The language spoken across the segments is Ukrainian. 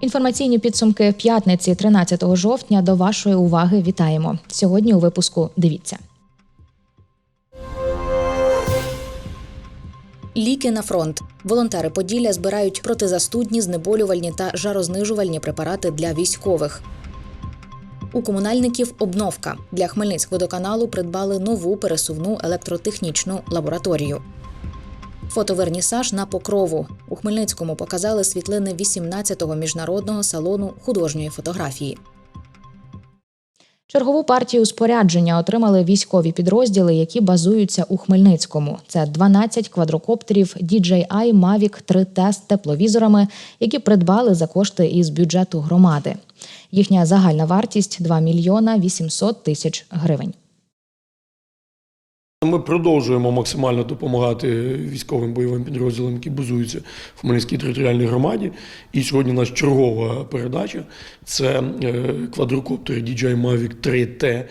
Інформаційні підсумки п'ятниці, 13 жовтня. До вашої уваги вітаємо. Сьогодні у випуску дивіться. Ліки на фронт. Волонтери Поділля збирають протизастудні, знеболювальні та жарознижувальні препарати для військових. У комунальників обновка для Хмельницькводоканалу придбали нову пересувну електротехнічну лабораторію. Фотовернісаж на покрову у Хмельницькому показали світлини 18-го міжнародного салону художньої фотографії. Чергову партію спорядження отримали військові підрозділи, які базуються у Хмельницькому. Це 12 квадрокоптерів DJI Mavic 3T з тепловізорами, які придбали за кошти із бюджету громади. Їхня загальна вартість 2 мільйона 800 тисяч гривень. Ми продовжуємо максимально допомагати військовим бойовим підрозділам, які базуються в Хмельницькій територіальній громаді. І сьогодні у нас чергова передача це е, квадрокоптер DJI Mavic 3T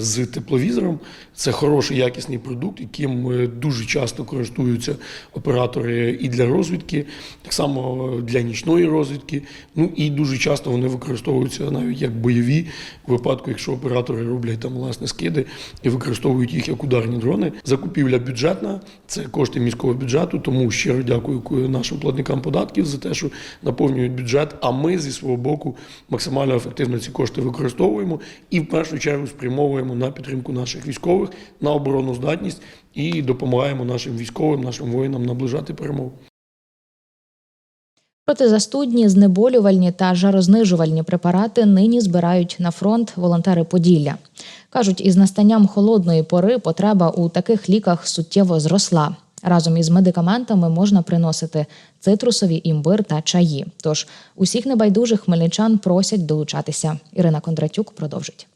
з тепловізором. Це хороший якісний продукт, яким е, дуже часто користуються оператори і для розвідки, так само для нічної розвідки. Ну і дуже часто вони використовуються навіть як бойові в випадку, якщо оператори роблять там власне скиди і використовують їх як ударні дрони. Закупівля бюджетна це кошти міського бюджету. Тому щиро дякую нашим платникам податків за те, що наповнюють бюджет. А ми зі свого боку максимально ефективно ці кошти використовуємо і в першу чергу спрямовуємо на підтримку наших військових, на оборонну здатність і допомагаємо нашим військовим, нашим воїнам наближати перемогу. Протизастудні, знеболювальні та жарознижувальні препарати нині збирають на фронт волонтери Поділля. Кажуть, із настанням холодної пори потреба у таких ліках суттєво зросла. Разом із медикаментами можна приносити цитрусові імбир та чаї. Тож усіх небайдужих хмельничан просять долучатися. Ірина Кондратюк продовжить.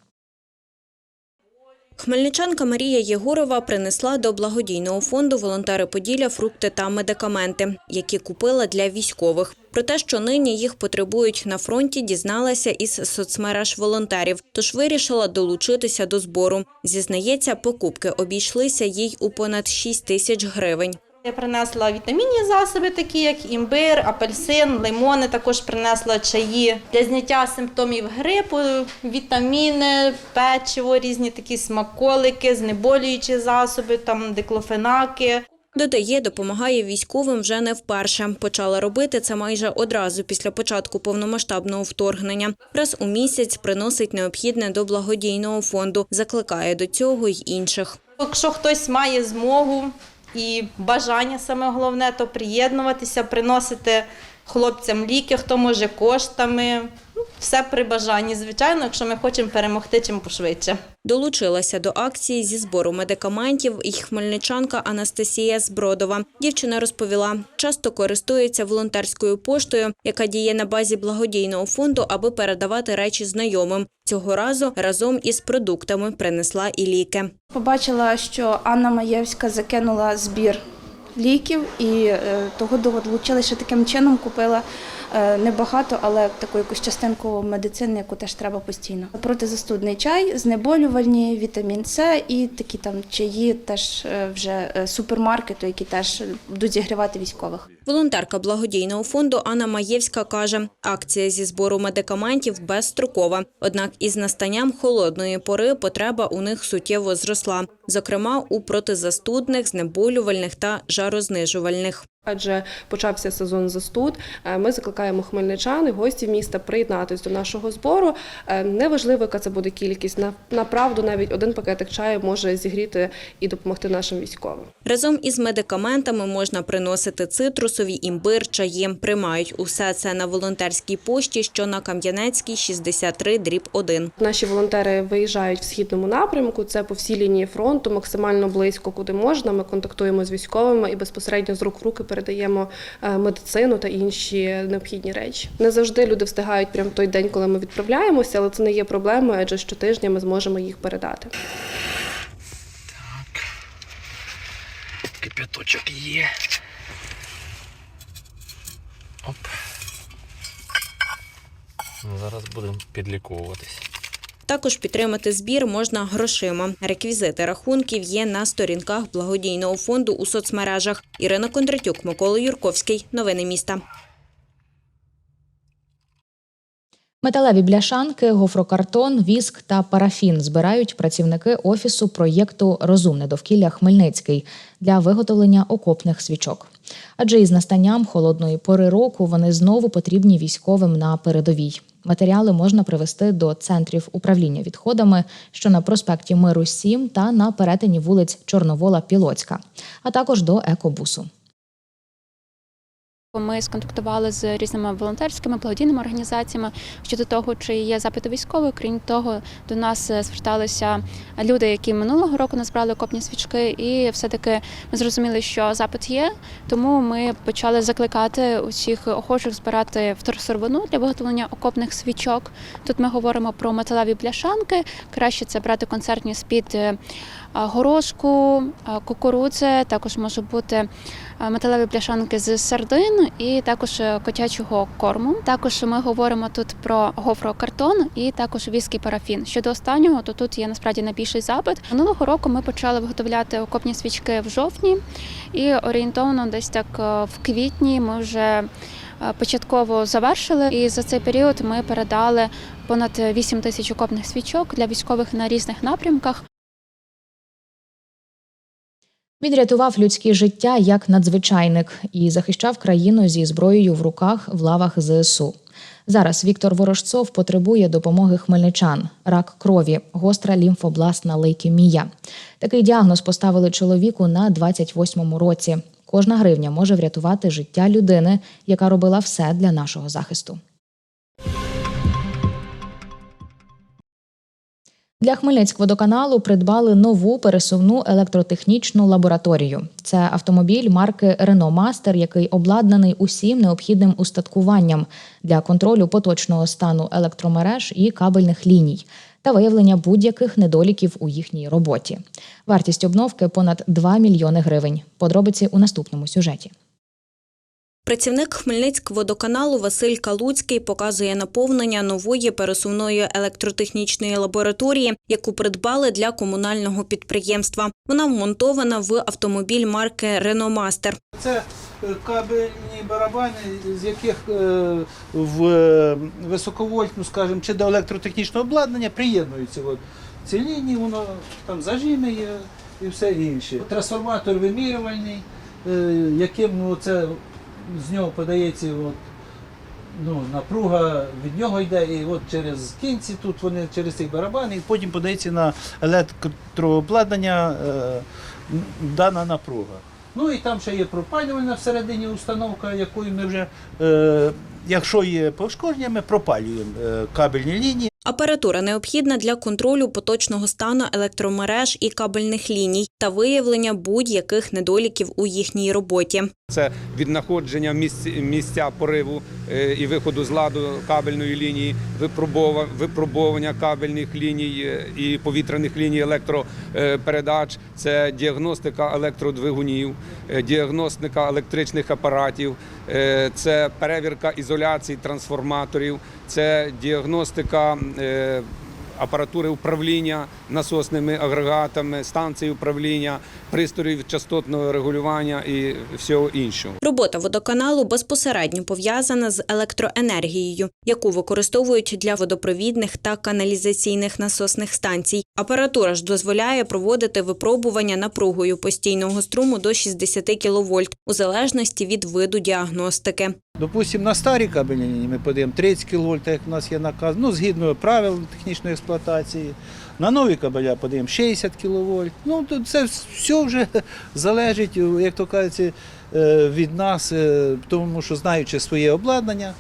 Хмельничанка Марія Єгорова принесла до благодійного фонду волонтери Поділля фрукти та медикаменти, які купила для військових. Про те, що нині їх потребують на фронті, дізналася із соцмереж волонтерів, тож вирішила долучитися до збору. Зізнається, покупки обійшлися їй у понад 6 тисяч гривень. Я принесла вітамінні засоби, такі як імбир, апельсин, лимони. Також принесла чаї для зняття симптомів грипу, вітаміни, печиво, різні такі смаколики, знеболюючі засоби, там диклофенаки. Додає, допомагає військовим вже не вперше. Почала робити це майже одразу після початку повномасштабного вторгнення. Раз у місяць приносить необхідне до благодійного фонду. Закликає до цього й інших. Якщо хтось має змогу і бажання саме головне, то приєднуватися, приносити хлопцям ліки, хто може коштами. Ну, Все при бажанні, звичайно, якщо ми хочемо перемогти чим пошвидше. Долучилася до акції зі збору медикаментів і хмельничанка Анастасія Збродова. Дівчина розповіла, часто користується волонтерською поштою, яка діє на базі благодійного фонду, аби передавати речі знайомим. Цього разу разом із продуктами принесла і ліки. Побачила, що Анна Маєвська закинула збір ліків і е, того долучилася, таким чином купила небагато, але таку якусь частинку медицини, яку теж треба постійно. Протизастудний чай, знеболювальні, вітамін С і такі там чаї теж е, вже е, супермаркету, які теж будуть зігрівати військових. Волонтерка благодійного фонду Анна Маєвська каже, акція зі збору медикаментів безстрокова. Однак із настанням холодної пори потреба у них суттєво зросла, зокрема у протизастудних, знеболювальних та жарознижувальних. Адже почався сезон застуд. Е, Ми закликаємо хмельничан і гостів міста приєднатись до нашого збору. Е, Неважливо, яка це буде кількість. На- Направду навіть один пакетик чаю може зігріти і допомогти нашим військовим. Разом із медикаментами можна приносити цитрусові, імбир, чаї. Приймають усе це на волонтерській пошті, що на Кам'янецькій 63 дріб 1. Наші волонтери виїжджають в східному напрямку. Це по всій лінії фронту, максимально близько, куди можна. Ми контактуємо з військовими і безпосередньо з рук в руки передаємо е, медицину та інші необхідні речі. Не завжди люди встигають прямо в той день, коли ми відправляємося, але це не є проблемою, адже щотижня ми зможемо їх передати. Так, Кипяточок є. Оп. Ну, Зараз будемо підліковуватись. Також підтримати збір можна грошима. Реквізити рахунків є на сторінках благодійного фонду у соцмережах. Ірина Кондратюк, Микола Юрковський. Новини міста. Металеві бляшанки, гофрокартон, віск та парафін збирають працівники офісу проєкту Розумне довкілля Хмельницький для виготовлення окопних свічок. Адже із настанням холодної пори року вони знову потрібні військовим на передовій. Матеріали можна привезти до центрів управління відходами, що на проспекті Миру 7 та на перетині вулиць Чорновола Пілоцька, а також до екобусу. Ми сконтактували з різними волонтерськими благодійними організаціями щодо того, чи є запити військових. Крім того, до нас е, зверталися люди, які минулого року назбирали окопні свічки, і все-таки ми зрозуміли, що запит є. Тому ми почали закликати усіх охочих збирати вторсировину для виготовлення окопних свічок. Тут ми говоримо про металеві бляшанки. Краще це брати концертні з-під е, горошку, е, кукурудзи. Також може бути металеві пляшанки з сардин і також е, котячого корму. Також ми говоримо тут про гофрокартон і також віскі парафін. Щодо останнього, то тут є насправді найбільший запит. Минулого року ми почали виготовляти окопні свічки в жовтні, і орієнтовно десь так е, в квітні ми вже е, початково завершили. І за цей період ми передали понад 8 тисяч окопних свічок для військових на різних напрямках. Він рятував людське життя як надзвичайник і захищав країну зі зброєю в руках в лавах ЗСУ. Зараз Віктор Ворожцов потребує допомоги хмельничан: рак крові, гостра лімфобластна лейкемія. Такий діагноз поставили чоловіку на 28-му році. Кожна гривня може врятувати життя людини, яка робила все для нашого захисту. Для Хмельницькводоканалу придбали нову пересувну електротехнічну лабораторію. Це автомобіль марки Renault Master, який обладнаний усім необхідним устаткуванням для контролю поточного стану електромереж і кабельних ліній та виявлення будь-яких недоліків у їхній роботі. Вартість обновки понад 2 мільйони гривень. Подробиці у наступному сюжеті. Працівник Хмельницькводоканалу Василь Калуцький показує наповнення нової пересувної електротехнічної лабораторії, яку придбали для комунального підприємства. Вона вмонтована в автомобіль марки Master. Це е, кабельні барабани, з яких е, в е, високовольтну, скажімо, чи до електротехнічного обладнання приєднуються ці лінії, воно там зажими є і все інше. Трансформатор вимірювальний, яким ну, це, з нього подається от, ну, напруга від нього йде, і от через кінці тут вони через цей барабан, і потім подається на електрообладнання е, дана напруга. Ну і там ще є пропалювальна всередині установка, якою ми вже, е, якщо є пошкодження, ми пропалюємо е, кабельні лінії. Апаратура необхідна для контролю поточного стану електромереж і кабельних ліній та виявлення будь-яких недоліків у їхній роботі. Це віднаходження місць, місця пориву е, і виходу з ладу кабельної лінії, випробовування кабельних ліній е, і повітряних ліній електропередач, це діагностика електродвигунів, е, діагностика електричних апаратів, це перевірка ізоляції трансформаторів, це діагностика. Апаратури управління насосними агрегатами, станції управління, пристроїв частотного регулювання і всього іншого. Робота водоканалу безпосередньо пов'язана з електроенергією, яку використовують для водопровідних та каналізаційних насосних станцій. Апаратура ж дозволяє проводити випробування напругою постійного струму до 60 кВт у залежності від виду діагностики. Допустимо, на старі кабельні лінії ми подаємо 30 кВт, як у нас є наказ, ну, згідно правил технічної експлуатації. На нові кабеля подаємо 60 кВт. Ну, це все вже залежить, як то кажуть, е, від нас, е, тому що знаючи своє обладнання,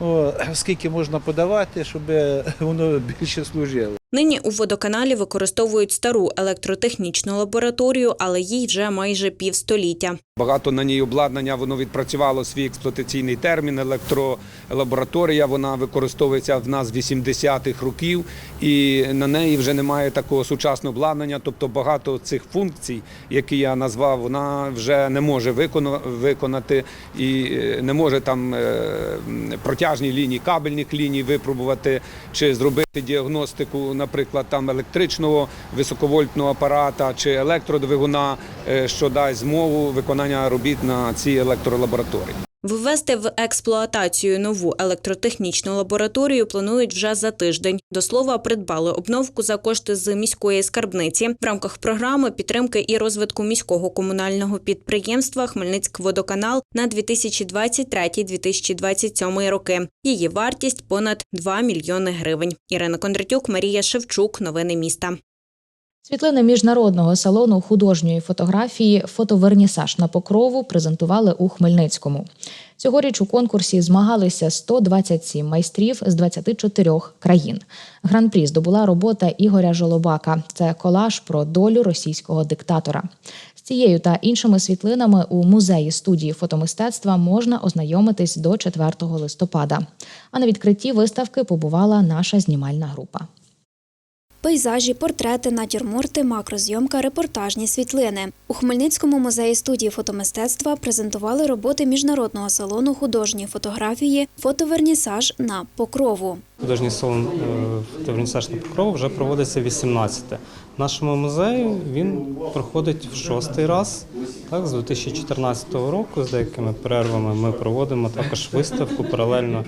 скільки можна подавати, щоб воно більше служило. Нині у водоканалі використовують стару електротехнічну лабораторію, але їй вже майже півстоліття. Багато на ній обладнання, воно відпрацювало свій експлуатаційний термін, електролабораторія, вона використовується в нас з 80-х років, і на неї вже немає такого сучасного обладнання. Тобто багато цих функцій, які я назвав, вона вже не може виконати і е, не може там е, протяжні лінії, кабельних ліній випробувати чи зробити діагностику, наприклад, там електричного високовольтного апарата чи електродвигуна, що дасть змогу виконання робіт на цій електролабораторії. Ввести в експлуатацію нову електротехнічну лабораторію планують вже за тиждень. До слова, придбали обновку за кошти з міської скарбниці в рамках програми підтримки і розвитку міського комунального підприємства Хмельницькводоканал на 2023-2027 роки. Її вартість понад 2 мільйони гривень. Ірина Кондратюк, Марія Шевчук. Новини міста. Світлини міжнародного салону художньої фотографії Фотовернісаж на покрову презентували у Хмельницькому. Цьогоріч у конкурсі змагалися 127 майстрів з 24 країн. Гран-прі здобула робота Ігоря Жолобака. Це колаж про долю російського диктатора. З цією та іншими світлинами у музеї студії фотомистецтва можна ознайомитись до 4 листопада. А на відкритті виставки побувала наша знімальна група. Пейзажі, портрети, натюрморти, макрозйомка, репортажні світлини. У Хмельницькому музеї студії фотомистецтва презентували роботи міжнародного салону художньої фотографії Фотовернісаж на покрову. Художній салон е, «Фотовернісаж на покрову вже проводиться 18-те. Нашому музеї він проходить в шостий раз. Так, з 2014 року, з деякими перервами ми проводимо також виставку паралельно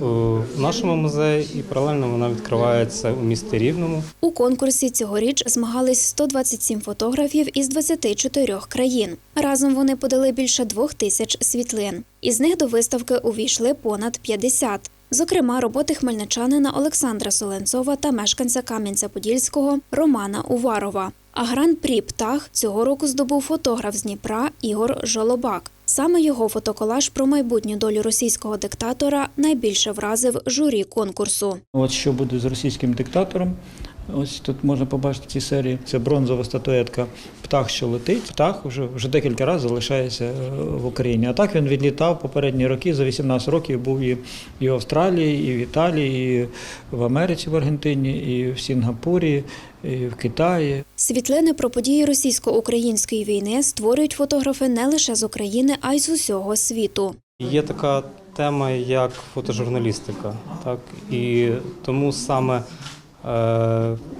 у нашому музеї і паралельно вона відкривається у місті Рівному. У конкурсі цьогоріч змагались 127 фотографів із 24 країн. Разом вони подали більше двох тисяч світлин. Із них до виставки увійшли понад 50. Зокрема, роботи хмельничанина Олександра Соленцова та мешканця Кам'янця-Подільського Романа Уварова. А гран-прі птах цього року здобув фотограф з Дніпра Ігор Жолобак. Саме його фотоколаж про майбутню долю російського диктатора найбільше вразив журі конкурсу. От що буде з російським диктатором. Ось тут можна побачити в цій серії. Це бронзова статуетка Птах, що летить. Птах вже, вже декілька разів залишається е, в Україні. А так він відлітав попередні роки. За 18 років був і, і в Австралії, і в Італії, і в Америці, в Аргентині, і в Сінгапурі, і в Китаї. Світлини про події російсько-української війни створюють фотографи не лише з України, а й з усього світу. Є така тема, як фотожурналістика. Так? І тому саме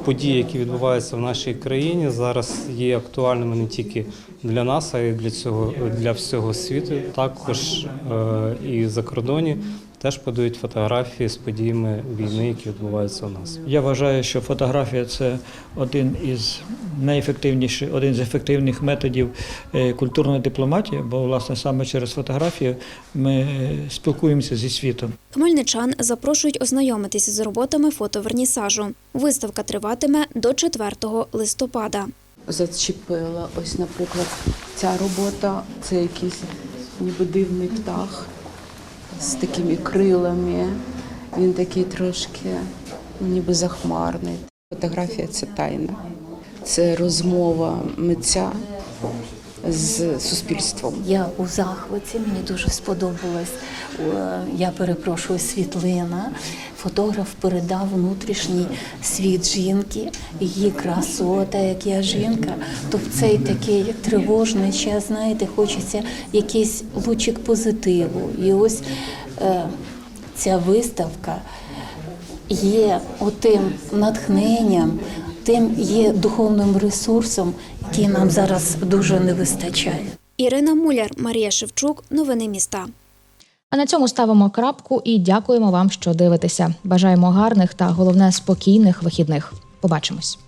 події, які відбуваються в нашій країні, зараз є актуальними не тільки для нас, а й для цього для всього світу. Також е, і за кордоні теж подають фотографії з подіями війни, які відбуваються у нас. Я вважаю, що фотографія це один із найефективніших, один з ефективних методів е, культурної дипломатії, бо власне саме через фотографію ми е, спілкуємося зі світом. Хмельничан запрошують ознайомитись з роботами фотовернісажу. Виставка триватиме до 4 листопада. зачепила. Ось, наприклад, ця робота це якийсь ніби дивний птах з такими крилами. Він такий трошки ніби захмарний. Фотографія це тайна. Це розмова митця з суспільством. Я у захваті, мені дуже сподобалась. Я перепрошую світлина. Фотограф передав внутрішній світ жінки, її красота, як я жінка. То в цей такий тривожний час, знаєте, хочеться якийсь лучик позитиву. І ось е, ця виставка є отим натхненням, тим є духовним ресурсом, який нам зараз дуже не вистачає. Ірина Муляр, Марія Шевчук. Новини міста. А на цьому ставимо крапку і дякуємо вам, що дивитеся. Бажаємо гарних та головне спокійних вихідних. Побачимось.